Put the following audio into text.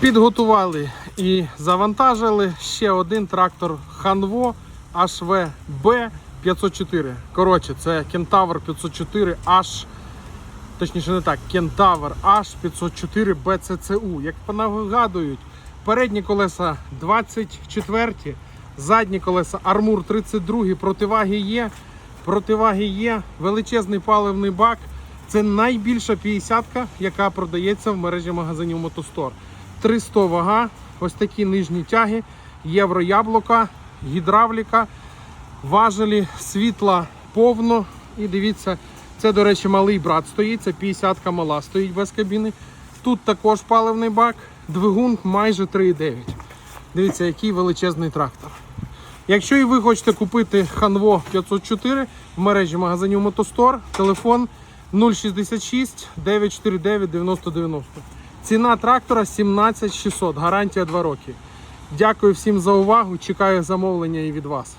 Підготували і завантажили ще один трактор Hanwo HVB 504. Коротше, це Кентавр 504 H, точніше не так, Кентавр H 504 BCCU. Як нагадують, передні колеса 24, задні колеса Армур 32, противаги є. Противаги є, величезний паливний бак. Це найбільша 50-ка, яка продається в мережі магазинів Мотостор. 300 вага, ось такі нижні тяги, євро яблука, гідравліка, важелі, світла повно. І дивіться, це, до речі, малий брат стоїть, це 50-ка мала стоїть без кабіни. Тут також паливний бак, двигун майже 3,9. Дивіться, який величезний трактор. Якщо і ви хочете купити Hanwo 504 в мережі магазинів Мотостор, телефон 066 949 9090. Ціна трактора 17 600, гарантія 2 роки. Дякую всім за увагу. Чекаю замовлення і від вас.